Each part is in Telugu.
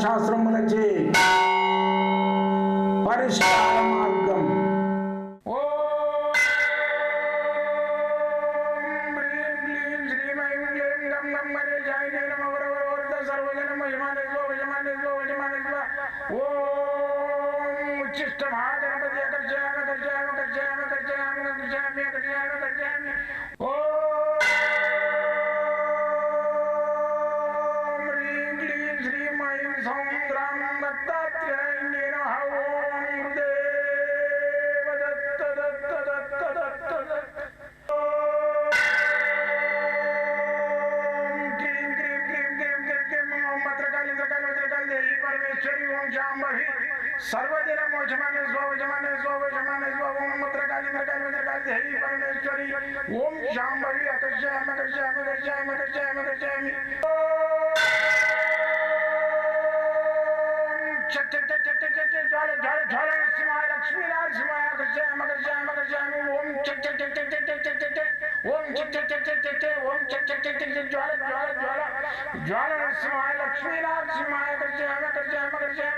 శాస్త్రములచే పరిష్కారం परमेश्वरी परमेश्वरी ओम शाम्भवी अकर्षयाम अकर्षयाम अकर्षयाम अकर्षयाम अकर्षयामि लक्ष्मी नारसिंह आकर्षयाम आकर्षयाम आकर्षयामि ओम ओम ओम ज्वाल ज्वाल ज्वाल ज्वाल नरसिंहाय लक्ष्मी नारसिंहाय आकर्षयाम आकर्षयाम आकर्षयामि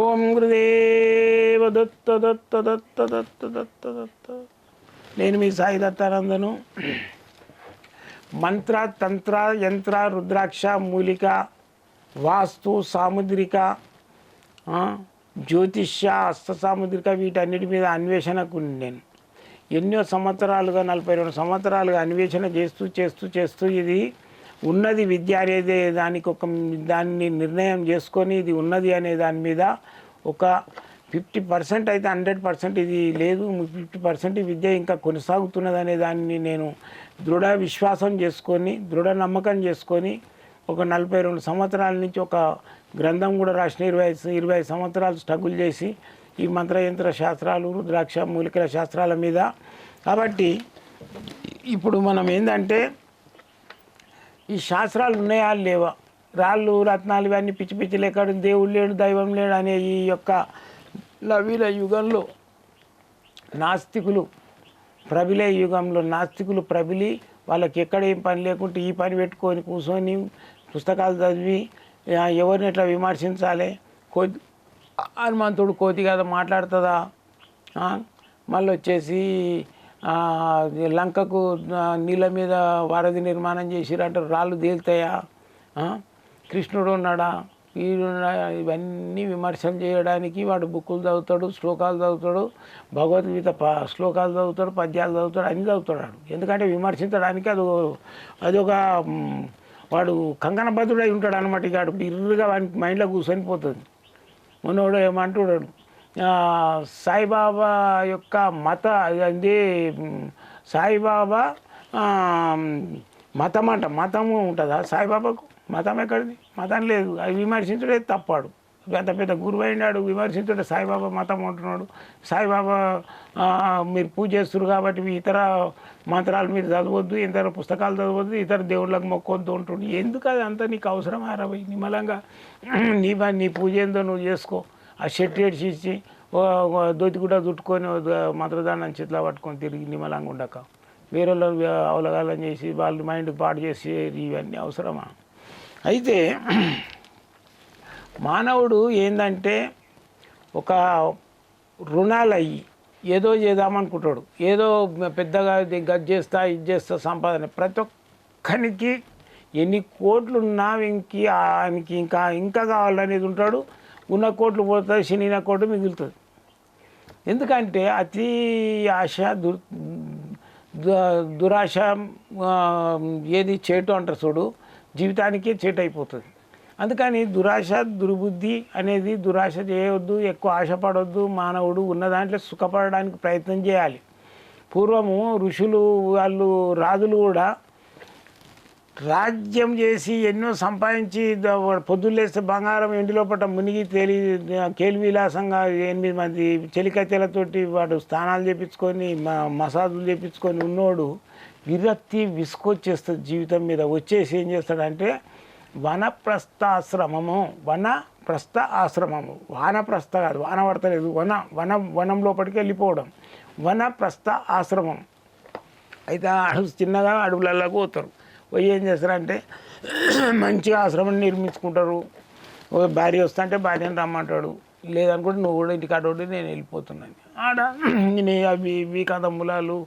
ఓం గురుదేవ దత్త దత్త దత్త దత్త దత్త దత్త. నేను మీ సాయి దత్తానందను. మంత్ర తంత్ర యంత్ర రుద్రాక్ష మూలిక వాస్తు సాముద్రిక జ్యోతిష్య హస్త సాముద్రిక వీటన్నిటి మీద అన్వేషణకు నేను. ఎన్నో సంవత్సరాలుగా నలభై రెండు సంవత్సరాలుగా అన్వేషణ చేస్తూ చేస్తూ చేస్తూ ఇది ఉన్నది విద్య అనేది దానికి ఒక దాన్ని నిర్ణయం చేసుకొని ఇది ఉన్నది అనే దాని మీద ఒక ఫిఫ్టీ పర్సెంట్ అయితే హండ్రెడ్ పర్సెంట్ ఇది లేదు ఫిఫ్టీ పర్సెంట్ విద్య ఇంకా కొనసాగుతున్నది అనే దాన్ని నేను దృఢ విశ్వాసం చేసుకొని దృఢ నమ్మకం చేసుకొని ఒక నలభై రెండు సంవత్సరాల నుంచి ఒక గ్రంథం కూడా రాసిన ఇరవై ఇరవై సంవత్సరాలు స్ట్రగుల్ చేసి ఈ మంత్రయంత్ర శాస్త్రాలు రుద్రాక్ష మూలికల శాస్త్రాల మీద. కాబట్టి ఇప్పుడు మనం ఏంటంటే ఈ శాస్త్రాలు ఉన్నాయా? లేవా. రాళ్ళు రత్నాలు ఇవన్నీ పిచ్చి పిచ్చి లేకాడు దేవుడు లేడు దైవం లేడు అనే ఈ యొక్క నవీన యుగంలో నాస్తికులు ప్రబిలే యుగంలో నాస్తికులు ప్రబిలి వాళ్ళకి ఎక్కడ ఏం పని లేకుంటే ఈ పని పెట్టుకొని కూర్చొని పుస్తకాలు చదివి ఎవరిని ఎట్లా విమర్శించాలి? కోతి హనుమంతుడు కోతి కదా మాట్లాడుతుందా? మళ్ళీ వచ్చేసి లంకకు నీళ్ళ మీద వారధి నిర్మాణం చేసిరంటే రాళ్ళు తేలుతాయా? కృష్ణుడు ఉన్నాడా? వీడు ఇవన్నీ విమర్శలు చేయడానికి వాడు బుక్కులు చదువుతాడు శ్లోకాలు చదువుతాడు భగవద్గీత ప శ్లోకాలు చదువుతాడు పద్యాలు చదువుతాడు అన్ని చదువుతాడు. ఎందుకంటే విమర్శించడానికి అది అదొక వాడు కంకణబద్ధుడై ఉంటాడు అనమాట ఇక వాడు వాడి మైండ్లో కూర్చొని పోతుంది. మనోడు ఏమంటున్నాడు సాయిబాబా యొక్క మత అది సాయిబాబా మతం అంట మతము ఉంటుందా? సాయిబాబాకు మతం ఎక్కడిది? మతం లేదు. అది విమర్శించడే తప్పాడు. పెద్ద పెద్ద గురువు అయినాడు విమర్శించుంటే సాయిబాబా మతం ఉంటున్నాడు సాయిబాబా మీరు పూజ చేస్తారు కాబట్టి మీ ఇతర మంత్రాలు మీరు చదవద్దు ఇతర పుస్తకాలు చదవద్దు ఇతర దేవుళ్ళకి మొక్కొద్దు అంటుండు. ఎందుకు అది అంతా నీకు అవసరం? అరవై నిమ్మలంగా నీ నీ పూజ ఏందో నువ్వు చేసుకో. ఆ షర్ట్ ఏడ్చి ఇచ్చి దొతి కూడా చుట్టుకొని మంత్రదానం చేతిలో పట్టుకొని తిరిగి నిమ్మలంగా ఉండక వేరే వాళ్ళు అవలగాలం చేసి వాళ్ళ మైండ్ పాడు చేసి ఇవన్నీ అవసరమా? అయితే మానవుడు ఏంటంటే ఒక రుణాలు అయ్యి ఏదో చేద్దామనుకుంటాడు. ఏదో పెద్దగా గది చేస్తా ఇది చేస్తా సంపాదన. ప్రతి ఒక్కరికి ఎన్ని కోట్లు ఉన్నా ఇంక ఆయనకి ఇంకా ఇంకా కావాలనేది ఉంటాడు. ఉన్న కోట్లు పోతుంది శనిన కోట్లు మిగులుతుంది. ఎందుకంటే అతి ఆశ దు దు- దురాశ ఏది చేటు అంటారు చూడు జీవితానికి చేటు అయిపోతుంది అందుకని దురాశ దుర్బుద్ధి అనేది దురాశ చేయవద్దు ఎక్కువ ఆశపడవద్దు మానవుడు ఉన్న దాంట్లో సుఖపడడానికి ప్రయత్నం చేయాలి. పూర్వము ఋషులు వాళ్ళు రాజులు కూడా రాజ్యం చేసి ఎన్నో సంపాదించి పొద్దులేస్తే వాడు బంగారం ఎండిలో పట్ట మునిగి తేలి కేలి విలాసంగా ఎనిమిది మంది చెలికత్తెలతోటి వాడు స్నానాలు చేపించుకొని మ- మసాజులు చేపించుకొని ఉన్నోడు విరక్తి విసుకొచ్చేస్తుంది జీవితం మీద. వచ్చేసి ఏం చేస్తాడంటే వనప్రస్థాశ్రమము వనప్రస్థ ఆశ్రమము వానప్రస్థ కాదు వాన పడతలేదు వన వన వనం లోపలికి వెళ్ళిపోవడం. వనప్రస్థ ఆశ్రమం అయితే అడుగు చిన్నగా అడవులలో పోతారు. పోయి ఏం చేస్తారంటే మంచిగా ఆశ్రమం నిర్మించుకుంటారు. ఓ భార్య వస్తుంటే భార్యను రమ్మంటాడు? లేదనుకుంటే నువ్వు కూడా ఇంటికి ఉండి నేను వెళ్ళిపోతున్నాను. ఆడ నేను అవి ఇవి కథములాలు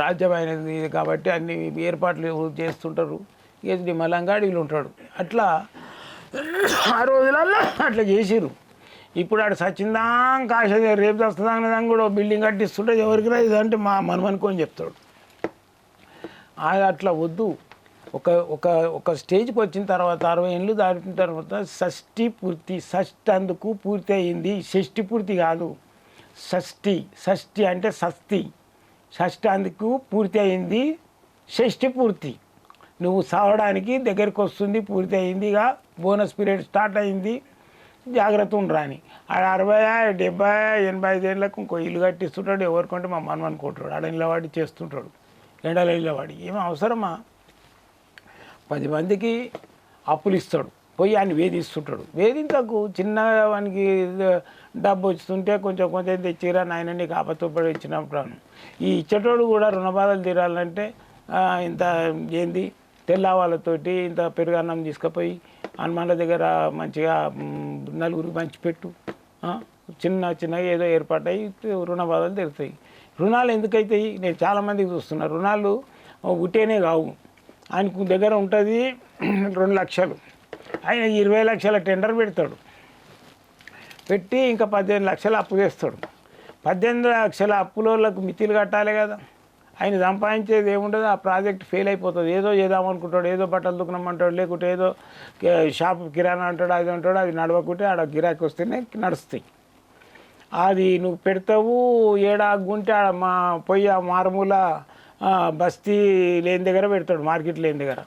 రాజ్యమైనది కాబట్టి అన్ని ఏర్పాట్లు చేస్తుంటారు. ఏది మలంగాడీలు ఉంటాడు. అట్లా ఆ రోజులలో అట్లా చేసిరు ఇప్పుడు ఆడు సచ్చిందాం కాశ రేపు వస్తుందా కూడా బిల్డింగ్ కట్టిస్తుంటే ఎవరికి రా ఇదంటే మా మనమనుకొని చెప్తాడు. అది అట్లా వద్దు. ఒక ఒక ఒక స్టేజ్కి వచ్చిన తర్వాత అరవై ఏళ్ళు దాటిన తర్వాత షష్ఠి పూర్తి షష్ఠి అందుకు పూర్తి అయింది షష్ఠి పూర్తి కాదు. షష్ఠి షష్ఠి అంటే షష్ఠి. షష్ఠి అందుకు పూర్తి అయింది షష్ఠి పూర్తి. నువ్వు సావడానికి దగ్గరికి వస్తుంది పూర్తి అయిందిగా బోనస్ పీరియడ్ స్టార్ట్ అయింది. జాగ్రత్త ఉండరాని ఆడ అరవై డెబ్బై ఎనభై ఐదేళ్ళకు ఇంకో ఇల్లు కట్టిస్తుంటాడు. ఎవరికంటే మా మనం అనుకుంటాడు ఆడ నిలబడి చేస్తుంటాడు. ఎండలో నిలబడి ఏం అవసరమా? పది మందికి అప్పులు ఇస్తాడు. పోయి ఆయన వేధిస్తుంటాడు. వేధించకు. చిన్న వానికి డబ్బు వస్తుంటే కొంచెం కొంచెం తెచ్చిరా నాయన నీకు ఆపత్తుపడి ఇచ్చినప్పుడు ఈ ఇచ్చేటోడు కూడా రుణబాధలు తీరాలంటే ఇంత ఏంది? తెల్లవాళ్ళతోటి ఇంత పెరుగన్నం తీసుకుపోయి హనుమాన్ల దగ్గర మంచిగా నలుగురికి పంచిపెట్టు. పెట్టు చిన్న చిన్నగా ఏదో ఏర్పాటై రుణబాధలు తీరుతాయి. రుణాలు ఎందుకైతాయి నేను చాలామందికి చూస్తున్నా రుణాలు ఉట్టేనే కావు ఆయనకు దగ్గర ఉంటుంది రెండు లక్షలు. ఆయన ఇరవై లక్షల టెండర్ పెడతాడు. పెట్టి ఇంకా పద్దెనిమిది లక్షలు అప్పు చేస్తాడు. పద్దెనిమిది లక్షల అప్పులోళ్ళకు మితిలు కట్టాలి కదా. ఆయన సంపాదించేది ఏముండదు ఆ ప్రాజెక్ట్ ఫెయిల్ అయిపోతుంది. ఏదో చేద్దామనుకుంటాడు ఏదో బట్టలు దుకునమంటాడు లేకుంటే ఏదో షాప్ కిరాణా అంటాడు అది అంటాడు అది నడవకుంటే ఆడ గిరాకీ వస్తేనే నడుస్తాయి. అది నువ్వు పెడతావు ఏడాగుంటే ఆడ మా పొయ్యి ఆ మారుమూల బస్తీ లేని దగ్గర పెడతాడు మార్కెట్ లేని దగ్గర.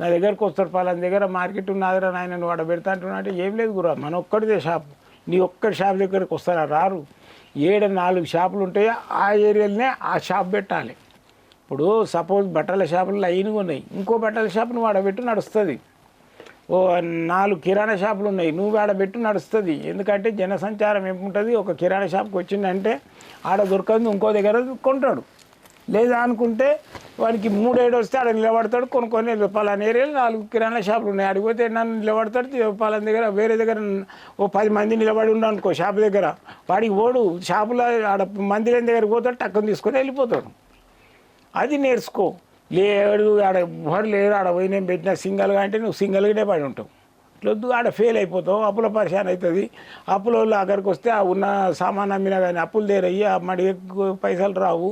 నా దగ్గరకు వస్తాడు పలాన దగ్గర మార్కెట్ ఉన్నదిరా నాయన నువ్వు ఆడ పెడతా అంటున్నా అంటే ఏం లేదు గురా మన ఒక్కడిదే షాప్. నీ ఒక్కడి షాప్ దగ్గరకు వస్తారా రారు. ఏడు నాలుగు షాపులు ఉంటాయో ఆ ఏరియాలోనే ఆ షాప్ పెట్టాలి. ఇప్పుడు సపోజ్ బట్టల షాపులు లైన్గా ఉన్నాయి ఇంకో బట్టల షాప్ నువ్వు ఆడబెట్టు నడుస్తుంది. ఓ నాలుగు కిరాణా షాపులు ఉన్నాయి. నువ్వు ఆడబెట్టు నడుస్తుంది. ఎందుకంటే జనసంచారం ఏముంటుంది? ఒక కిరాణా షాప్కి వచ్చిందంటే ఆడ దొరకదు ఇంకో దగ్గర కొంటాడు. లేదా అనుకుంటే వానికి మూడేడు వస్తే ఆడ నిలబడతాడు కొనుక్కొని పలానా ఏరియాలో నాలుగు కిరాణా షాపులు ఉన్నాయి. అడిగిపోతే నన్ను నిలబడతాడు పలానా దగ్గర వేరే దగ్గర ఓ పది మంది నిలబడి ఉన్నాడు అనుకో షాప్ దగ్గర. వాడికి ఓడు షాపులో ఆడ మంది లేని దగ్గరికి పోతాడు టక్కుని తీసుకొని వెళ్ళిపోతాడు. అది నేర్చుకో. లేడు ఆడ ఎవరు లేరు ఆడ పోయి నేను పెట్టిన సింగల్గా అంటే నువ్వు సింగల్గానే పడి ఉంటావు. ఇట్లొద్దు ఆడ ఫెయిల్ అయిపోతావు అప్పుల పరిశాన్ అవుతుంది అప్పుల వాళ్ళు అక్కడికి వస్తే ఉన్న సామాన్ అమ్మినా కానీ అప్పులు దేరయ్యి ఆ మడి పైసలు రావు.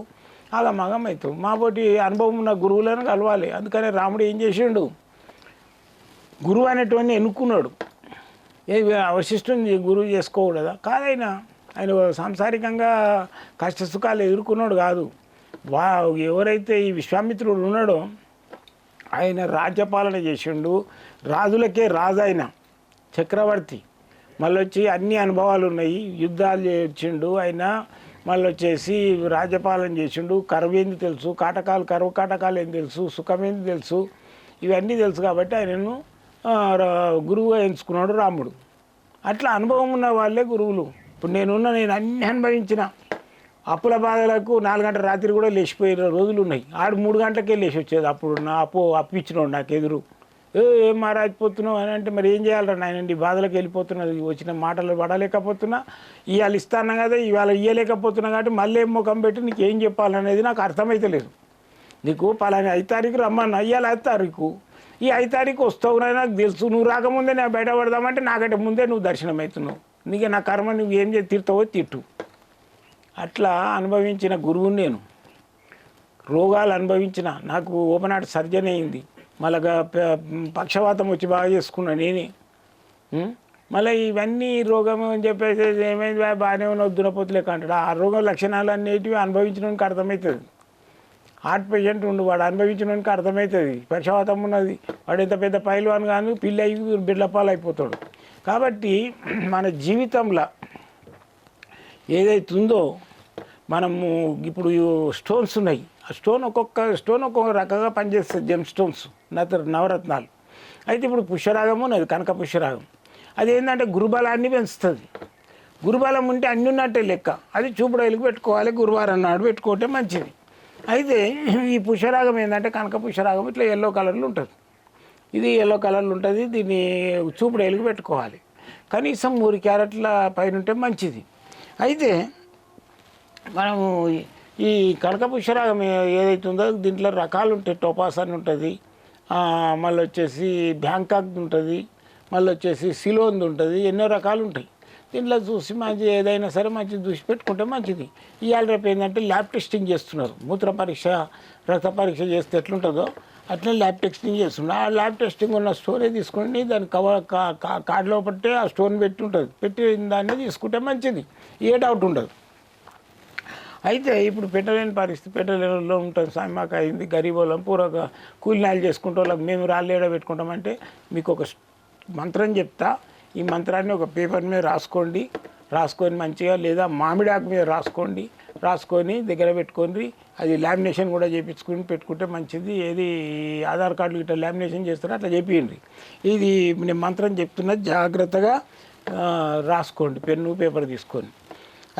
ఆగమగం అవుతావు మా అనుభవం ఉన్న గురువులను కలవాలి. అందుకనే రాముడు ఏం చేసిండు? గురువు అనేటువంటి ఎన్నుకున్నాడు. ఏ అవశిష్టుని గురువు చేసుకోకూడదా కాదైనా ఆయన సాంసారికంగా కష్ట సుఖాలు ఎదుర్కొన్నాడు కాదు. వా ఎవరైతే ఈ విశ్వామిత్రుడు ఉన్నాడో ఆయన రాజ్యపాలన చేసిండు. రాజులకే రాజు ఆయన చక్రవర్తి. మళ్ళీ వచ్చి అన్ని అనుభవాలు ఉన్నాయి. యుద్ధాలు చేసిండు ఆయన. మళ్ళీ వచ్చేసి రాజ్యపాలన చేసిండు. కరువేంది తెలుసు? కాటకాలు కరువు కాటకాలు ఏం తెలుసు? సుఖమేంది తెలుసు? ఇవన్నీ తెలుసు కాబట్టి ఆయనను రా- గురువుగా ఎంచుకున్నాడు రాముడు. అట్లా అనుభవం ఉన్న వాళ్ళే గురువులు. ఇప్పుడు నేనున్న నేను అన్ని అనుభవించిన అప్పుల బాధలకు నాలుగు గంటల రాత్రి కూడా లేచిపోయే రోజులు ఉన్నాయి. ఆడు మూడు గంటలకే లేచి వచ్చేది. అప్పుడు నా అప్పు అప్పించినోడు నాకు ఎదురు. ఏ ఏం మారాజిపోతున్నావు అని అంటే మరి ఏం చేయాలరా నాయనండి బాధలకు వెళ్ళిపోతున్నది వచ్చిన మాటలు పడలేకపోతున్నా. ఇవాళ ఇస్తాను కదా ఇవాళ ఇవ్వలేకపోతున్నా కాబట్టి మళ్ళీ ఏం ముఖం పెట్టి నీకు ఏం చెప్పాలనేది నాకు అర్థమైతలేదు నీకు పలానా ఐదు తారీఖు రమ్మన్నా ఇవాళ ఐదు తారీఖు. ఈ ఐదు తారీఖు వస్తావు నాయన నాకు తెలుసు. నువ్వు రాకముందే నేను బయట పడదామంటే నాకంటే ముందే నువ్వు దర్శనం అవుతున్నావు నీకే నా కర్మ నువ్వు ఏం చేసి తీరుతావో తిట్టు. అట్లా అనుభవించిన గురువుని నేను. రోగాలు అనుభవించిన. నాకు ఓపెన్ హార్ట్ సర్జరీ అయింది. మళ్ళా పక్షవాతం వచ్చి బాగా చేసుకున్నా నేనే. మళ్ళీ ఇవన్నీ రోగం అని చెప్పేసి ఏమైంది బాగానే ఉన్న దురపోతులేక కంటాడు ఆ రోగం లక్షణాలు అనేటివి అనుభవించడానికి అర్థమవుతుంది హార్ట్ పేషెంట్ ఉండు వాడు అనుభవించడానికి అర్థమవుతుంది పక్షవాతం ఉన్నది. వాడు ఎంత పెద్ద పైలు అని కానీ పిల్లి అయి బిడ్ల పాలు అయిపోతాడు కాబట్టి మన జీవితంలో ఏదైతుందో మనము ఇప్పుడు స్టోన్స్ ఉన్నాయి. ఆ స్టోన్ ఒక్కొక్క స్టోన్ ఒక్కొక్క రకంగా పనిచేస్తుంది జెమ్ స్టోన్స్ నత నవరత్నాలు. అయితే ఇప్పుడు పుష్యరాగం ఉన్నది కనక పుష్యరాగం. అది ఏంటంటే గురుబలాన్ని పెంచుతుంది. గురుబలం ఉంటే అన్ని ఉన్నట్టే లెక్క. అది చూపుడైలకు పెట్టుకోవాలి గురువారం నాడు పెట్టుకుంటే మంచిది. అయితే ఈ పుష్యరాగం ఏంటంటే కనక పుష్యరాగం ఇట్లా ఎల్లో కలర్లో ఉంటుంది. ఇది ఎల్లో కలర్లో ఉంటుంది దీన్ని చూపుడైలకు పెట్టుకోవాలి. కనీసం మూడు క్యారెట్ల పైన ఉంటే మంచిది. అయితే మనము ఈ- కనకపుష్యరాగం ఏదైతే ఉందో దీంట్లో రకాలు ఉంటాయి టోపాస్ అని ఉంటుంది. మళ్ళీ వచ్చేసి బ్యాంకాక్ ఉంటుంది మళ్ళీ వచ్చేసి సిలోంది ఉంటుంది ఎన్నో రకాలు ఉంటాయి దీంట్లో చూసి మంచి ఏదైనా సరే మంచి చూసి పెట్టుకుంటే మంచిది. ఇవాళ రేపు ఏంటంటే ల్యాబ్ టెస్టింగ్ చేస్తున్నారు. మూత్ర పరీక్ష రక్త పరీక్ష చేస్తే ఎట్లుంటుందో అట్లనే ల్యాబ్ టెస్టింగ్ చేస్తున్నారు ఆ ల్యాబ్ టెస్టింగ్ ఉన్న స్టోరే తీసుకోండి దాని కవర్ కా- కా- కార్డులో పట్టే ఆ స్టోన్ పెట్టి ఉంటుంది. పెట్టి దాన్ని తీసుకుంటే మంచిది. ఏ డౌట్ ఉండదు. అయితే ఇప్పుడు పెట్టలేని పరిస్థితి పెట్టలేనిలో ఉంటుంది స్వామి మాకు అయింది. గరీబ్ వాళ్ళం పూర్వక కూలినాలు చేసుకుంటే వాళ్ళకి మేము రాళ్ళేడ పెట్టుకుంటామంటే మీకు ఒక మంత్రం చెప్తా. ఈ మంత్రాన్ని ఒక పేపర్ మీద రాసుకోండి. రాసుకొని మంచిగా లేదా మామిడాకు మీద రాసుకోండి రాసుకొని దగ్గర పెట్టుకొని అది లామినేషన్ కూడా చేయించుకొని పెట్టుకుంటే మంచిది. ఏది ఆధార్ కార్డులు ఇట్లా లామినేషన్ చేస్తారో అట్లా చేపియండి. ఇది నేను మంత్రం చెప్తున్నా జాగ్రత్తగా రాసుకోండి. పెన్ను పేపర్ తీసుకొని.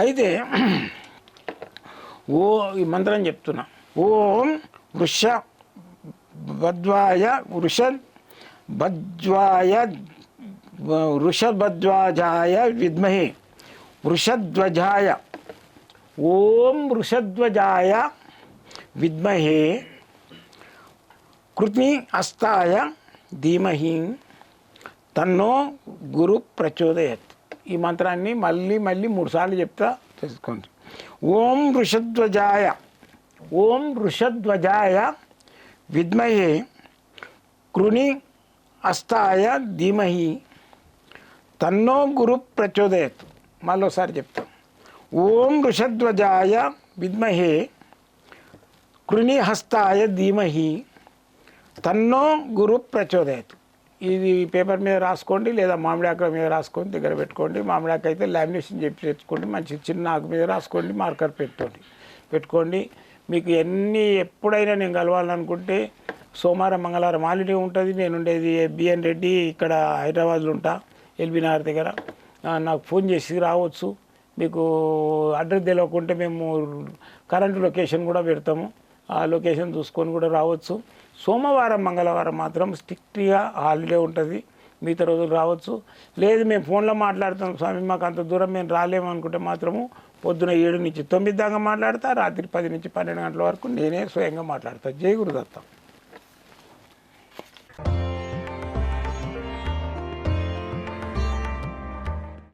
అయితే ఓ ఈ మంత్రం చెప్తున్నా. ఓం వృష బద్వాయ వృష బద్వాయ వృషభధ్వజాయ విద్మహే. వృషధ్వజాయ. ఓం వృషధ్వజాయ విద్మహే. కృతి అస్తాయ ధీమహి. తన్నో గురు ప్రచోదయత్. ఈ మంత్రాన్ని మళ్ళీ మళ్ళీ మూడుసార్లు చెప్తా తెలుసుకోండి. ఓం వృషధ్వజాయ. ఓం వృషధ్వజాయ విద్మహే. కృణి అస్తాయ ధీమహి. తన్నో గురు ప్రచోదయత్. మళ్ళీసారి చెప్తాం. ఓం వృషధ్వజాయ విద్మహే కృణిహస్తాయ ధీమహి తన్నో గురు ప్రచోదయతు. ఇది పేపర్ మీద రాసుకోండి లేదా మామిడాకుల మీద రాసుకొని దగ్గర పెట్టుకోండి. మామిడి అయితే లామినేషన్ చెప్పి తెచ్చుకోండి మంచి చిన్న ఆకు మీద రాసుకోండి మార్కర్ పెట్టుకోండి. పెట్టుకోండి. మీకు ఎన్ని ఎప్పుడైనా నేను కలవాలనుకుంటే సోమవారం మంగళవారం హాలిడే ఉంటుంది. నేను ఉండేది బిఎన్ రెడ్డి ఇక్కడ హైదరాబాద్లో ఉంటా ఎల్బీ నగర్ దగ్గర. నాకు ఫోన్ చేసి రావచ్చు. మీకు అడ్రస్ తెలియకుంటే మేము కరెంట్ లొకేషన్ కూడా పెడతాము. ఆ లొకేషన్ చూసుకొని కూడా రావచ్చు. సోమవారం మంగళవారం మాత్రం స్ట్రిక్ట్గా హాలిడే ఉంటుంది. మిగతా రోజులు రావచ్చు. లేదు మేము ఫోన్లో మాట్లాడుతాం స్వామి మాకు అంత దూరం మేము రాలేము అనుకుంటే మాత్రము పొద్దున ఏడు నుంచి తొమ్మిది దాకా మాట్లాడతా రాత్రి పది నుంచి పన్నెండు గంటల వరకు నేనే స్వయంగా మాట్లాడతా. జై గురుదత్తం.